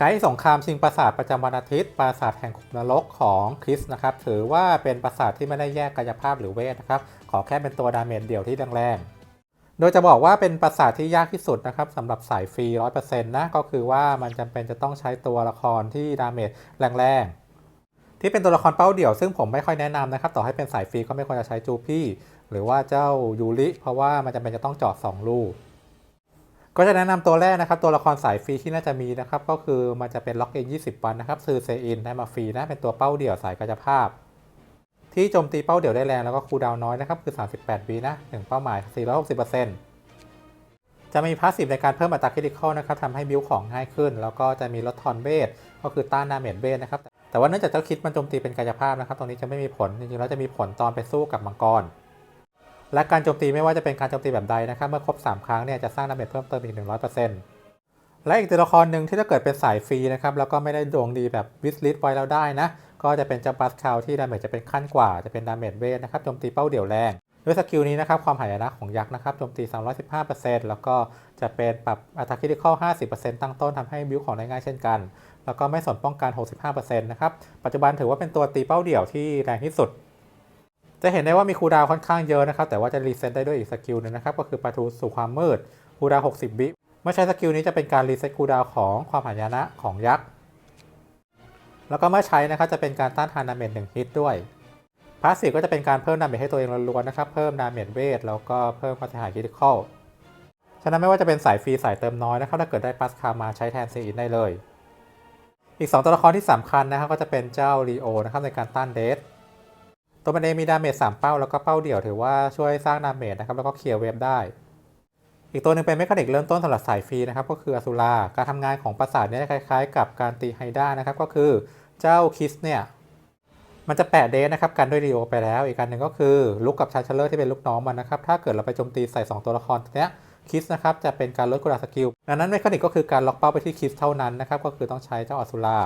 ไกด์สงครามชิงปราสาทประจำวันอาทิตย์ปราสาทแห่งขุมนรกของคริสนะครับถือว่าเป็นปราสาทที่ไม่ได้แยกกายภาพหรือเวทนะครับขอแค่เป็นตัวดาเมจเดี่ยวที่แรงๆโดยจะบอกว่าเป็นปราสาทที่ยากที่สุดนะครับสำหรับสายฟรี 100%นะก็คือว่ามันจำเป็นจะต้องใช้ตัวละครที่ดาเมจแรงๆที่เป็นตัวละครเป้าเดี่ยว ซึ่งผมไม่ค่อยแนะนำนะครับต่อให้เป็นสายฟรีก็ไม่ควรจะใช้จูพี่หรือว่าเจ้ายูริเพราะว่ามันจำเป็นจะต้องจาะ2ลูก ก็จะแนะนำตัวแรกนะครับ ตัวละครสายฟรีที่น่าจะมีนะครับ ก็คือมันจะเป็นล็อกเอน20 วันนะครับซื้อเซอินได้มาฟรีนะเป็นตัวเป้าเดี่ยวสายกายภาพ ที่โจมตีเป้าเดี่ยวได้แรงแล้วก็คูดาวน้อยนะครับคือ 38วินะหนึ่งเป้าหมาย 460%จะมีพาสซีฟในการเพิ่มอัตราคริติคอลนะครับทำให้บิวของง่ายขึ้น แล้วก็จะมีลดทอนเบสก็คือต้านดาเมจเบสนะครับแต่ว่าเนื่องจากเจ้าคิดมันโจมตีเป็นกายภาพนะครับตรงนี้จะไม่มีผลจริงๆแล้วจะมีผลตอนไปสู้กับมังกร และการโจมตีไม่ว่าจะเป็นการโจมตีแบบใดนะครับเมื่อครบ 3 ครั้งเนี่ยจะสร้างดาเมจเพิ่มเติมอีก 100%และอีกตัวละครหนึ่งที่ถ้าเกิดเป็นสายฟรีนะครับแล้วก็ไม่ได้ดวงดีแบบวิสลิทไว้แล้วได้นะก็จะเป็นจ้าบัสคาวที่ดาเมจจะเป็นขั้นกว่าจะเป็นดาเมจเวทนะครับโจมตีเป้าเดี่ยวแรงด้วยสกิลนี้นะครับความหายนะของยักษ์นะครับโจมตี 315%แล้วก็จะเป็นปรับอัตราคริติคอล50%ตั้งต้นทำให้บิวของได้ง่ายเช่นกัน แล้วก็ไม่สนป้องกัน 65%นะครับปัจจุบันถือว่าเป็นตัวตีเป้าเดี่ยวที่แรงที่สุด จะเห็นได้ว่ามีคูดาวค่อนข้างเยอะนะครับ แต่ว่าจะรีเซ็ตได้ด้วยอีกสกิลหนึงนะครับ ก็คือประตูสู่ความมืดคูดาว 60 วิเมื่อใช้สกิลนี้จะเป็นการรีเซ็ตคูดาวของความหายนะของยักษ์ แล้วก็เมื่อใช้นะครับจะเป็นการต้านทานดาเมจ1ฮิตด้วยพาสซีฟก็จะเป็นการเพิ่มดาเมจให้ตัวเองล้วนๆนะครับ เพิ่มดาเมจเวทแล้วก็เพิ่มความเสียหายคริติคอลฉะนั้นไม่ว่าจะเป็นสายฟรีสายเติมน้อยนะครับถ้าเกิดได้ปัสคามาใช้แทนซีอินได้เลย อีก 2 ตัวละครที่สำคัญนะครับก็จะเป็นเจ้าลีโอนะครับในการต้านเดส ตัวมันเองมีดาเมจ3เป้าแล้วก็เป้าเดี่ยวถือว่าช่วยสร้างดาเมจนะครับแล้วก็เคลียร์เวฟได้ อีกตัวหนึ่งเป็นเมคานิกเริ่มต้นสำหรับสายฟรีนะครับก็คืออสุราการทำงานของปราสาทเนี่ยคล้ายๆ กับการตีไฮด้านะครับก็คือเจ้าคิสเนี่ยมันจะแปะเดสนะครับกันด้วยรีโอไปแล้วอีกการหนึ่งก็คือลุกกับชาร์เชลเลอร์ที่เป็นลูกน้องมันนะครับถ้าเกิดเราไปโจมตีใส่ 2 ตัวละครเนี้ยคิสนะครับจะเป็นการลดกุลาสกิลดังนั้นเมคานิกก็คือการล็อกเป้าไปที่คิสเท่านั้นนะครับก็คือต้องใช้เจ้าอสุรา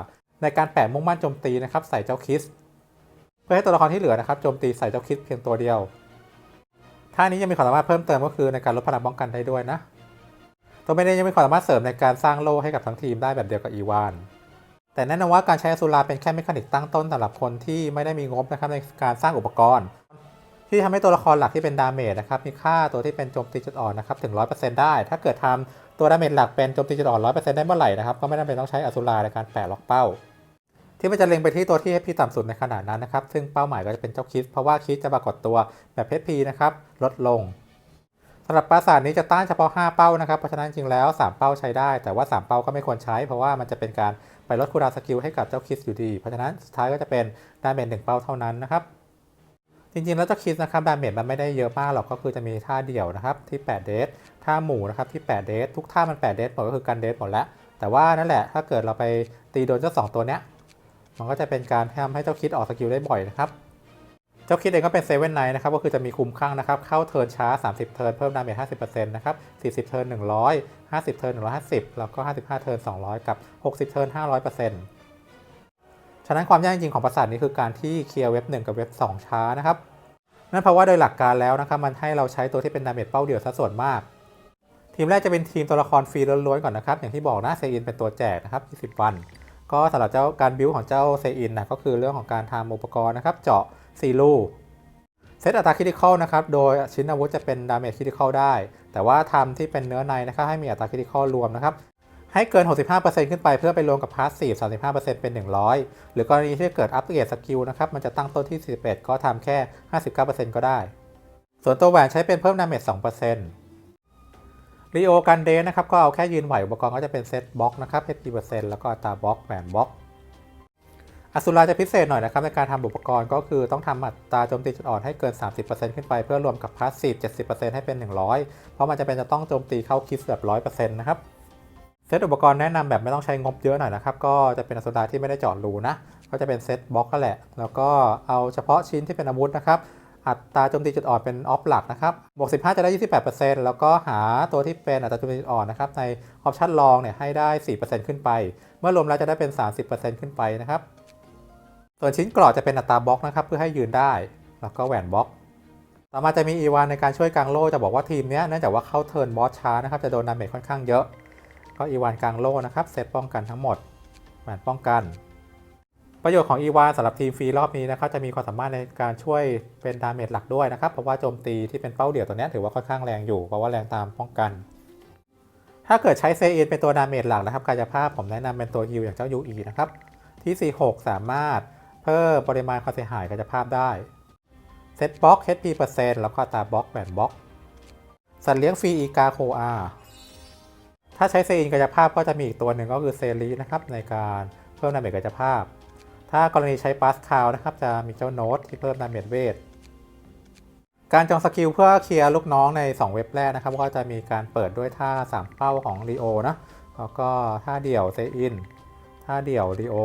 ในการแปะมุ่งมั่นโจมตีนะครับใส่เจ้าคิส พื่อให้ตัวละครที่เหลือนะครับโจมตีใส่เจ้าคิดเพียงตัวเดียวท่านี้ยังมีความสามารถเพิ่มเติมก็คือในการลดพลังป้องกันได้ด้วยนะ ตัวเมเนยังมีความสามารถเสริมในการสร้างโล่ให้กับทั้งทีมได้แบบเดียวกับอีวาน แต่แน่นอนว่าการใช้อสุราเป็นแค่เมคานิกตั้งต้นสำหรับคนที่ไม่ได้มีงบนะครับในการสร้างอุปกรณ์ ที่ทำให้ตัวละครหลักที่เป็นดาเมจนะครับมีค่าตัวที่เป็นโจมตีจุดอ่อนนะครับถึง 100%ได้ ถ้าเกิดทำตัวดาเมจหลักเป็นโจมตีจุดอ่อน 100%ได้เมื่อไหร่นะครับก็ไม่จำเป็นต้องใช้อสุราในการแปะล็อกเป้า ที่มันจะเล็งไปที่ตัวที่ HP ต่ำสุดในขนาดนั้นนะครับ ซึ่งเป้าหมายก็จะเป็นเจ้าคิด เพราะว่าคิดจะปรากฏตัวแบบ HP นะครับลดลงสำหรับปราสาทนี้จะต้านเฉพาะ 5 เป้านะครับ เพราะฉะนั้นจริงแล้ว 3 เป้าใช้ได้ แต่ว่า 3 เป้าก็ไม่ควรใช้ เพราะว่ามันจะเป็นการไปลดคูลดาสกิลให้กับเจ้าคิดอยู่ดี เพราะฉะนั้นสุดท้ายก็จะเป็นดาเมจหนึ่งเป้าเท่านั้นนะครับ จริงๆแล้วเจ้าคิดนะครับดาเมจมันไม่ได้เยอะมากหรอก ก็คือจะมีท่าเดี่ยวนะครับที่ 8 เดสท่าหมู่นะครับที่ 8 เดสทุกท่ามัน 8 เดสหมดก็คือกันเดสหมดแล้ว แต่ว่านั่นแหละถ้าเกิดเราไปตีโดนเจ้าสองตัวเนี้ย มันก็จะเป็นการทำให้เจ้าคิดออกสกิลได้บ่อยนะครับ เจ้าคิดเองก็เป็นเซเว่นไนนะครับ ก็คือจะมีคุมข้างนะครับ เข้าเทิร์นช้า 30 เทิร์นเพิ่มดาเมจ50%นะครับ 40 เทิร์น100 50 เทิร์น150 แล้วก็ 55 เทิร์น200 กับ 60 เทิร์น500%ฉะนั้นความยากจริงของประสาทนี้คือการที่เคลียร์เว็บ 1 กับเว็บ 2 ช้านะครับ นั่นเพราะว่าโดยหลักการแล้วนะครับ มันให้เราใช้ตัวที่เป็นดาเมจเป้าเดี่ยวซะส่วนมากทีมแรกจะเป็นทีมตัวละครฟรีล้วนๆก่อนนะครับ อย่างที่บอกนะเซอินเป็นตัวแจกนะครับ 20 วัน ก็สำหรับเจ้าการบิวของเจ้าเซอินนะก็คือเรื่องของการทำอุปกรณ์นะครับ เจาะซีลูเซตอัตราคริติคอลนะครับ โดยชิ้นอาวุธจะเป็นดาเมจคริติคอลได้ แต่ว่าทำที่เป็นเนื้อในนะครับให้มีอัตราคริติคอลรวมนะครับให้เกิน 65%ขึ้นไปเพื่อไปรวมกับพาสซีฟ35%เป็น 100 หรือกรณีที่เกิดอัปเกรดสกิลนะครับ มันจะตั้งต้นที่ 41 ก็ทำแค่ 59%ก็ได้ ส่วนตัวแหวนใช้เป็นเพิ่มดาเมจ2% รีโอกันเดนนะครับ ก็เอาแค่ยืนไหวอุปกรณ์ก็จะเป็นเซตบล็อกนะครับ HP% แล้วก็อัตราบล็อกแหวนบล็อกอสุราจะพิเศษหน่อยนะครับในการทำอุปกรณ์ก็คือต้องทำอัตราโจมตีจุดอ่อนให้เกิน 30%ขึ้นไปเพื่อรวมกับพาสซีฟ70%ให้เป็น 100 เพราะมันจะเป็นจะต้องโจมตีเข้าคิสแบบ 100%นะครับเซตอุปกรณ์แนะนำแบบไม่ต้องใช้งบเยอะหน่อยนะครับก็จะเป็นอสุราที่ไม่ได้เจาะรูนะก็จะเป็นเซตบล็อกก็แหละ แล้วก็เอาเฉพาะชิ้นที่เป็นอาวุธนะครับ อัตราโจมตีจุดอ่อนเป็นออฟหลักนะครับ บวก 15 จะได้ 28%แล้วก็หาตัวที่เป็นอัตราโจมตีจุดอ่อนนะครับ ในออปชันลองเนี่ยให้ได้ 4%ขึ้นไป เมื่อรวมแล้วจะได้เป็น 30%ขึ้นไปนะครับ ส่วนชิ้นกรอบจะเป็นอัตราบล็อกนะครับ เพื่อให้ยืนได้ แล้วก็แหวนบล็อก ต่อมาจะมีอีวานในการช่วยกางโล่จะบอกว่าทีมนี้เนื่องจากว่าเข้าเทิร์นบอสช้านะครับ จะโดนดาเมจค่อนข้างเยอะ ก็อีวานกางโล่นะครับ เซตป้องกันทั้งหมด แหวนป้องกัน ประโยชน์ของอีวานสำหรับทีมฟรีรอบนี้นะครับจะมีความสามารถในการช่วยเป็นดาเมจหลักด้วยนะครับ เพราะว่าโจมตีที่เป็นเป้าเดี่ยวตัวนี้ถือว่าค่อนข้างแรงอยู่ เพราะว่าแรงตามป้องกัน ถ้าเกิดใช้เซอินเป็นตัวดาเมจหลักนะครับกายภาพผมแนะนำเป็นตัวฮิลอย่างเจ้ายูอีนะครับที่ 46 สามารถเพิ่มปริมาณความเสียหายกายภาพได้เซตบล็อก HP เปอร์เซ็นต์แล้วก็ตาบล็อกแบนบล็อกสัตว์เลี้ยงฟรีอีกาโคอาถ้าใช้เซอินกายภาพก็จะมีอีกตัวหนึ่งก็คือเซรีนะครับในการเพิ่มดาเมจกายภาพ ถ้ากรณีใช้ปาสคาวนะครับ จะมีเจ้าโน้ตที่เพิ่มดาเมจเวท การจองสกิลเพื่อเคลียร์ลูกน้องใน 2 เว็บแรกนะครับ ก็จะมีการเปิดด้วยท่า 3 เป้าของรีโอนะแล้วก็ท่าเดี่ยวเซอินท่าเดี่ยวรีโอ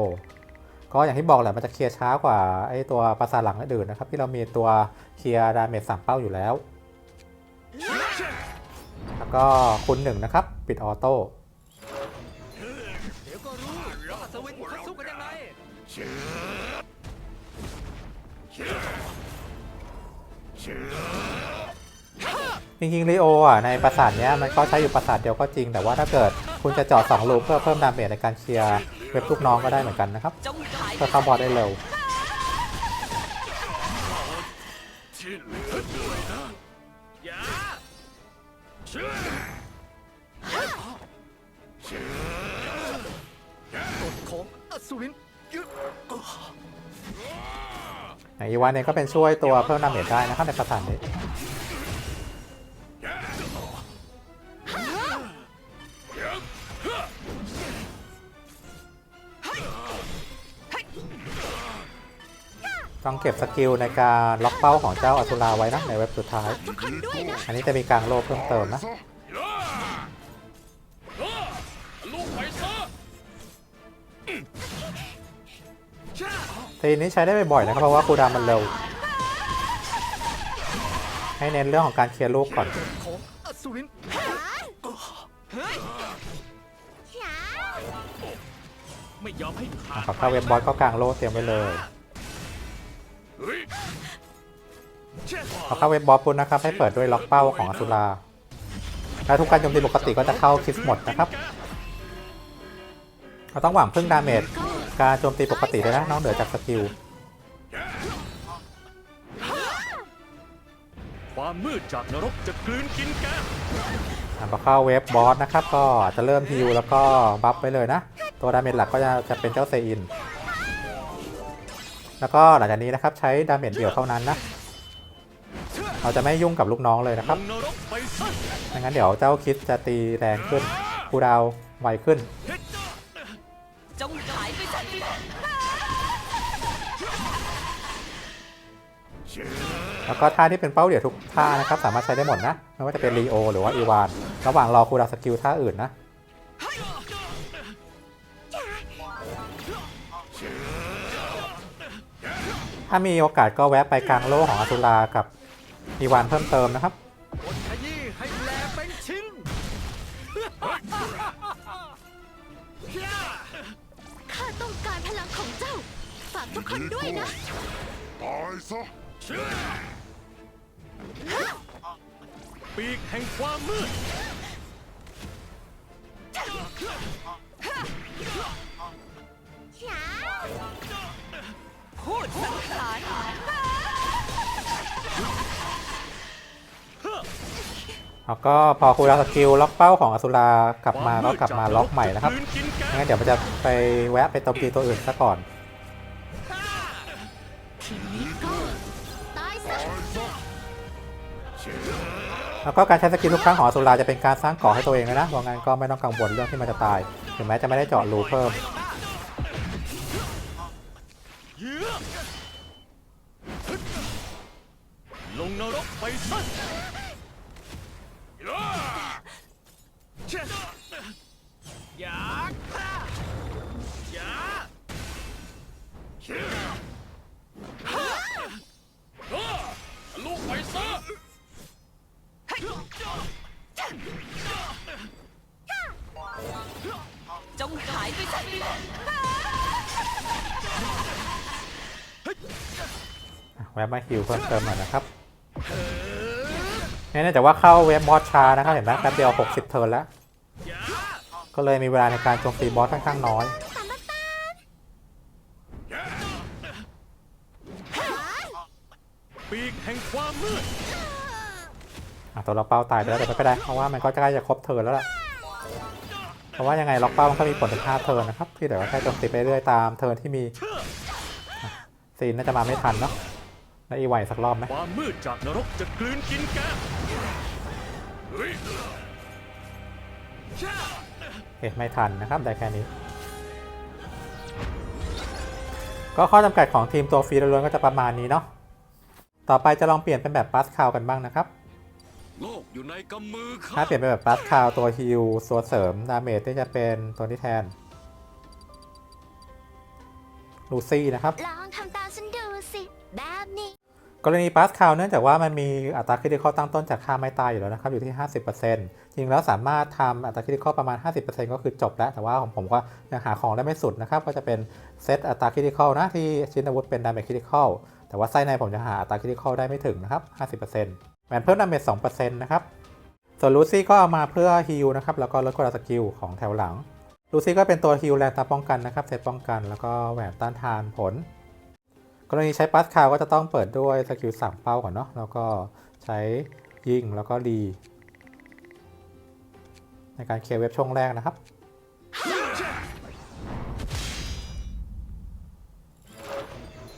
ก็อย่างที่บอกแหละมันจะเคลียร์ช้ากว่าไอตัวประสาทหลังอื่นนะครับ ที่เรามีตัวเคลียร์ดาเมจสามเป้าอยู่แล้ว แล้วก็คุณหนึ่งนะครับ ปิดออโต้ จริงๆรีโออะในปราสาทเนี้ยมันก็ใช้อยู่ปราสาทเดียวก็จริง แต่ว่าถ้าเกิดคุณจะเจาะ2ลูกเพื่อเพิ่มดาเมจในการเคลียร์เว็บลูกน้องก็ได้เหมือนกันนะครับจงขายเพื่อเข้าบอสได้เร็วกฎของอสูรินยึดในอีวานเองก็เป็นช่วยตัวเพิ่มดาเมจได้นะครับในปราสาทนี้ ต้องเก็บสกิลในการล็อกเป้าของเจ้าอสุราไว้นะในเว็บสุดท้าย อันนี้จะมีกางโลเพิ่มเติมนะลูกไปซะทีนี้ใช้ได้บ่อยๆนะครับเพราะว่าคูดามันเร็ว ให้เน้นเรื่องของการเคลียร์ลูกก่อนของอสูรินไม่ยอมให้ขาดขอเข้าเว็บบอสก็กลางโลเตรียมไว้เลย พอเข้าเว็บบอสปุ๊บนะครับ ให้เปิดด้วยล็อกเป้าของอสุราแล้วทุกการโจมตีปกติก็จะเข้าคิสหมดนะครับเราต้องหวังพึ่งดาเมจการโจมตีปกติเลยนะนอกเหนือจากสกิลความมืดจากนรกจะกลืนกินแกอะพอเข้าเว็บบอสนะครับ ก็จะเริ่มฮิลแล้วก็บัฟไปเลยนะ ตัวดาเมจหลักก็จะจะเป็นเจ้าเซอิน แล้วก็หลังจากนี้นะครับใช้ดาเมจเดี่ยวเท่านั้นนะ เราจะไม่ยุ่งกับลูกน้องเลยนะครับงนรกไปซะไม่งั้นเดี๋ยวเจ้าคิดจะตีแรงขึ้นคูดาวไวขึ้น แล้วก็ท่าที่เป็นเป้าเดี่ยวทุกท่านะครับ สามารถใช้ได้หมดนะ ไม่ว่าจะเป็นรีโอหรือว่าอีวาน ระหว่างรอคูดาวสกิลท่าอื่นนะถ้ามีโอกาสก็แวะไปกลางโลกของอาซูรากับ อีวานเพิ่มเติมนะครับบนขยี้ให้แหลกเป็นชิ้นข้าต้องการพลังของเจ้า ฝากทุกคนด้วยนะ ตายซะปีกแห่งความมืดพูดสังขาร แล้วก็พอคูลดาวน์สกิลล็อกเป้าของอสุรากลับมาก็กลับมาล็อกใหม่นะครับงั้นเดี๋ยวมันจะไปแวะไปโจมตีตัวอื่นซะก่อนแล้วก็การใช้สกิลทุกครั้งของอสุราจะเป็นการสร้างเกราะให้ตัวเองเลยนะเพราะงั้นก็ไม่ต้องกังวลเรื่องที่มันจะตาย ถึงแม้จะไม่ได้เจาะรูเพิ่ม ลงนรกไปซะ อยากอยาลูกไปซะจงขายไปซะแวะมาฮิวเพิ่มเติมหน่อยนะครับเนี่ยเนื่องจากว่าเข้าเว็บบอสช้านะครับ เห็นไหมแป๊บเดียว 60 เทิร์นแล้ว ก็เลยมีเวลาในการโจมตีบอสค่อนข้างน้อย ปีกแห่งความมืดตัวล็อกเป้าตายไปแล้วแต่ไม่เป็นไรเพราะว่ามันก็ใกล้จะครบเทิร์นแล้วล่ะเพราะว่ายังไงล็อกเป้ามันก็มีผลถึงห้าเทิร์นนะครับที่เดี๋ยวแค่โจมตีไปเรื่อยตามเทิร์นที่มีซีนน่าจะมาไม่ทันเนาะและอีไหวสักรอบไหมความมืดจากนรกจะกลืนกินแก เฮ้ยเอ๊ะไม่ทันนะครับได้แค่นี้ ก็ข้อจำกัดของทีมตัวฟรีล้วนๆก็จะประมาณนี้เนาะต่อไปจะลองเปลี่ยนเป็นแบบปัสคาวกันบ้างนะครับโลกอยู่ในกำมือข้าถ้าเปลี่ยนเป็นแบบปัสคาวตัวฮิลตัวเสริมดาเมจที่จะเป็นตัวที่แทนลูซี่นะครับ ลองทำตามฉันดูสิ แบบนี้ กรณีปัสคาวเนื่องจากว่ามันมีอัตราคริติคอลตั้งต้นจากค่าไม่ตายอยู่แล้วนะครับอยู่ที่ 50%จริงแล้วสามารถทำอัตราคริติคอลประมาณ 50%ก็คือจบแล้ว แต่ว่าของผมก็ยังหาของได้ไม่สุดนะครับก็จะเป็นเซตอัตราคริติคอลนะที่ชิ้นอาวุธเป็นดาเมจคริติคอลแต่ว่าไส้ในผมจะหาอัตราคริติคอลได้ไม่ถึงนะครับ 50%แหวนเพิ่มดาเมจ2%นะครับส่วนลูซี่ก็เอามาเพื่อฮิลนะครับแล้วก็ลดกดสกิลของแถวหลังลูซี่ก็เป็นตัวฮิลแรงตาป้องกันนะครับเซตป้องกันแล้วก็แหวนต้านทานผล กรณีใช้ปัสคาวก็จะต้องเปิดด้วยสกิลสามเป้าก่อนเนาะแล้วก็ใช้ยิงแล้วก็ดีในการเคลียร์เว็บช่วงแรกนะครับ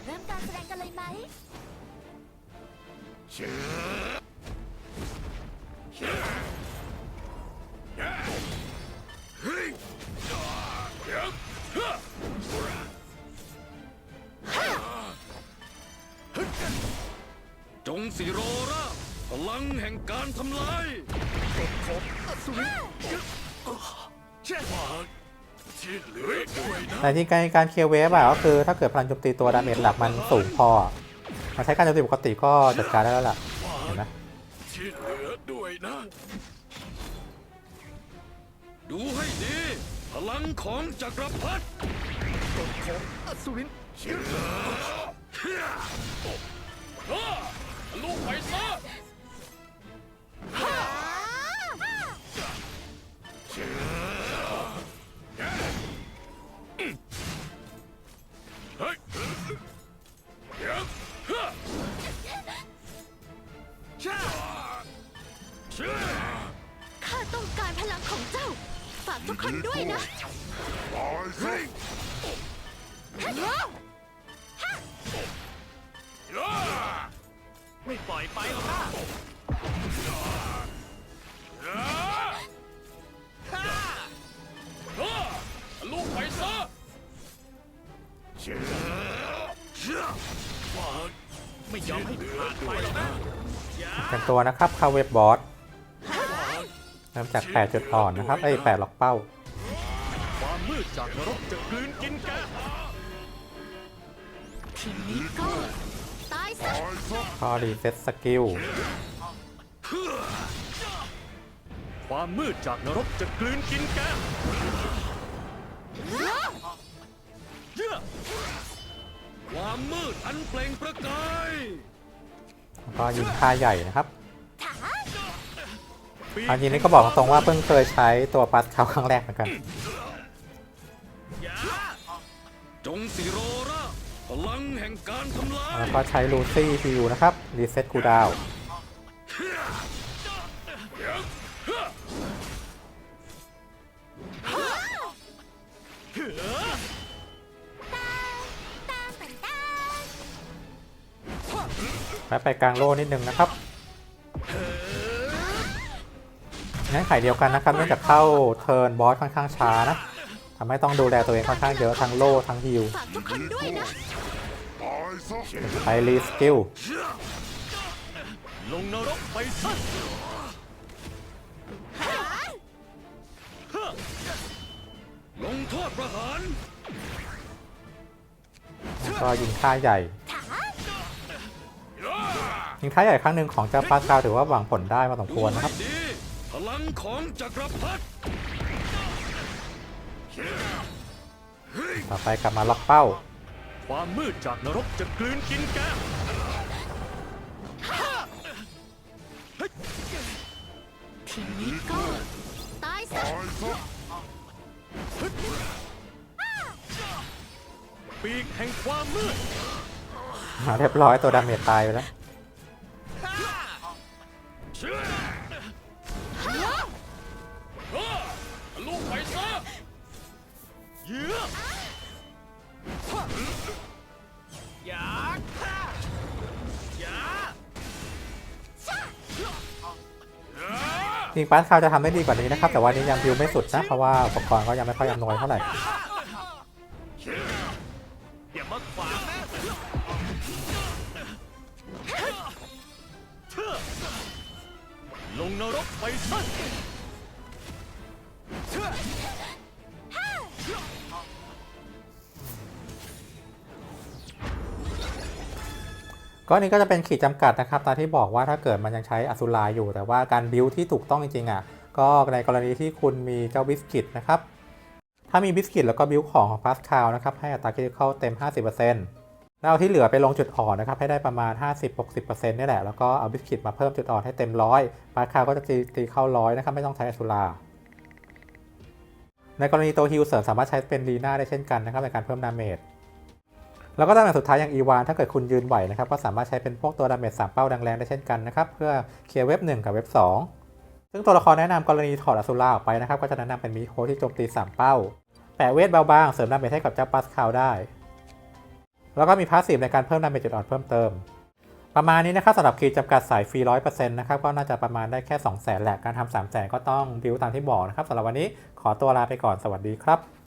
เริ่มการแสดงกันเลยไหม งแห่งการทำลายแต่ที่การการเคลียร์เวฟอะก็คือถ้าเกิดพลังโจมตีตัวดาเมจหลักมันสูงพออะมาใช้การโจมตีปกติก็จัดการได้แล้วล่ะเห็นไหมที่เหลือด้วยนะ ดูให้ดี พลังของจักรพรรดิอสุรินลูกไปซะ ข้าต้องการพลังของเจ้า ฝากทุกคนด้วยนะตายซะไม่ปล่อยไปหรอกนะ ลูกไปซะไม่ยอมให้ผ่านไปหรอกนะเป็นตัวนะครับคาเวฟบอสเริ่มจาก 8 จุดอ่อนนะครับ ไอ้ย8ล็อกเป้า ความมืดจากนรกจะกลืนกินแกทีนี้ก็ตายซะตายซะก็รีเซ็ตสกิล ความมืดจากนรกจะกลืนกินแกเยื่อความมืดอันเปล่งประกายแล้วก็ยิงค่าใหญ่นะครับถาปีกอันนี้นี่ก็บอกตรงๆว่าเพิ่งเคยใช้ตัวปัสคาวครั้งแรกเหมือนกันจงสิโรราพลังแห่งการทำลายแล้วก็ใช้ลูซี่ฮิลนะครับรีเซ็ตคูลดาวน์ และไปกลางโล่นิดนึงนะครับงั้นไขเดียวกันนะครับเนื่องจากเข้าเทิร์นบอสค่อนข้างช้านะทำให้ต้องดูแลตัวเองค่อนข้างเยอะทั้งโล่ทั้งฮิลฝากทุกคนด้วยนะตายซะใช้รีสกิลลงนรกไปซะลงโทษประหารแล้วก็ยิงค่าใหญ่ถา ยิงค่าใหญ่ครั้งหนึ่งของเจ้าปัสคาวถือว่าหวังผลได้พอสมดูควรให้นะครับดีพลังของจักรพรรดิต่อไปกลับมาล็อกเป้า ความมืดจากนรกจะกลืนกินแกทีนี้ก็ตายซะตายซะปีกแห่งความมืดเรียบร้อยตัวดาเมจตายไปแล้ว เยื้ออย่าฆ่าอย่าจริงปาร์คคาวจะทำได้ดีกว่านี้นะครับ แต่ว่านี้ยังบิวไม่สุดนะเพราะว่าอุปกรณ์ก็ยังไม่ค่อยอำนวยเท่าไหร่ อย่ามาขวางนะลงนรกไปซะ ก็อันนี้ก็จะเป็นขีดจำกัดนะครับตามที่บอกว่าถ้าเกิดมันยังใช้อสุราอยู่ แต่ว่าการบิวที่ถูกต้องจริงๆอะก็ในกรณีที่คุณมีเจ้าบิสกิตนะครับถ้ามีบิสกิตแล้วก็บิวของของพาสคาลนะครับให้อัตราคริติคอลเต็ม 50%แล้วเอาที่เหลือไปลงจุดอ่อนนะครับให้ได้ประมาณ 50-60%นี่แหละแล้วก็เอาบิสกิตมาเพิ่มจุดอ่อนให้เต็มร้อยพาสคาลก็จะตีตีเข้าร้อยนะครับไม่ต้องใช้อสุราในกรณีตัวฮิลเสริมสามารถใช้เป็นลีน่าได้เช่นกันนะครับในการเพิ่มดาเมจ แล้วก็ตำแหน่งสุดท้ายอย่างอีวานถ้าเกิดคุณยืนไหวนะครับ ก็สามารถใช้เป็นพวกตัวดาเมจสามเป้าดังแรงได้เช่นกันนะครับ เพื่อเคลียร์เว็บ 1 กับเว็บ 2 ซึ่งตัวละครแนะนำกรณีถอดอสุราออกไปนะครับ ก็จะแนะนำเป็นมิโคที่โจมตี 3 เป้า แปะเวทเบาบางเสริมดาเมจให้กับเจ้าปัสคาวได้ แล้วก็มีพาสซีฟในการเพิ่มดาเมจจุดอ่อนเพิ่มเติม ประมาณนี้นะครับสำหรับคีย์จำกัดสายฟรีร้อยเปอร์เซ็นต์นะครับก็น่าจะประมาณได้แค่2 0 0 0 0 0แหละการทำ3 0 0 0 0 0ก็ต้องบิวตามที่บอกนะครับสำหรับวันนี้ขอตัวลาไปก่อนสวัสดีครับ